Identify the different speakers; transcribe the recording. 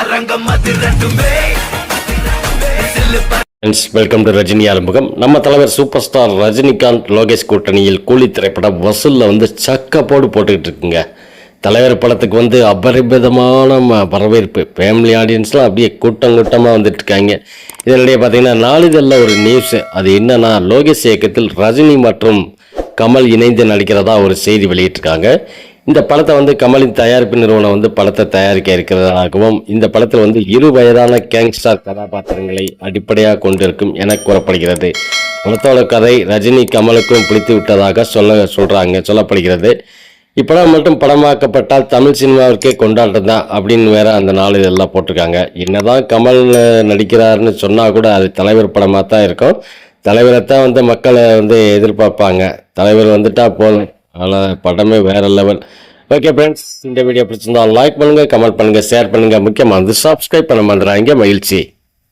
Speaker 1: அரங்கம் அது ரெண்டுமே.
Speaker 2: ஃப்ரெண்ட்ஸ் வெல்கம் டு ரஜினி ஆரம்பகம் நம்ம தலைவர் சூப்பர் ஸ்டார் ரஜினிகாந்த் லோகேஷ் கூட்டணியில் கூலி திரைப்படம் வசூலில் வந்து சக்கப்போடு போட்டுக்கிட்டு இருக்குங்க. தலைவர் படத்துக்கு வந்து அபரிமிதமான வரவேற்பு. ஃபேமிலி ஆடியன்ஸ்லாம் அப்படியே கூட்டம் கூட்டமாக வந்துட்டு இருக்காங்க. இதனிடையே பார்த்தீங்கன்னா நாளிதழில் ஒரு நியூஸ் அது என்னன்னா லோகேஷ் இயக்கத்தில் ரஜினி மற்றும் கமல் இணைந்து நடிக்கிறதா ஒரு செய்தி வெளியிட்டிருக்காங்க. இந்த படத்தை வந்து கமலின் தயாரிப்பு நிறுவனம் வந்து படத்தை தயாரிக்க இருக்கிறதாகவும் இந்த படத்தில் வந்து இரு வயதான கேங்ஸ்டார் கதாபாத்திரங்களை அடிப்படையாக கொண்டிருக்கும் என கூறப்படுகிறது. படத்தோட கதை ரஜினி கமலுக்கும் பிடித்து விட்டதாக சொல்ல சொல்றாங்க சொல்லப்படுகிறது. இப்படம் மட்டும் படமாக்கப்பட்டால் தமிழ் சினிமாவிற்கே கொண்டாட்டம் தான் அப்படின்னு வேற அந்த நாள் இதெல்லாம் போட்டிருக்காங்க. என்னதான் கமல் நடிக்கிறாருன்னு சொன்னால் கூட அது தலைவர் படமாக தான் இருக்கும். தலைவரை தான் வந்து மக்களை வந்து எதிர்பார்ப்பாங்க. தலைவர் வந்துட்டா போதும். அதனால் படமே வேறு லெவல். ஓகே ஃப்ரெண்ட்ஸ் இந்த வீடியோ பிடிச்சிருந்தா லைக் பண்ணுங்கள் கமெண்ட் பண்ணுங்கள் ஷேர் பண்ணுங்க. முக்கியமாக வந்து சப்ஸ்கிரைப் பண்ண மாட்டேறாங்க மகிழ்ச்சி.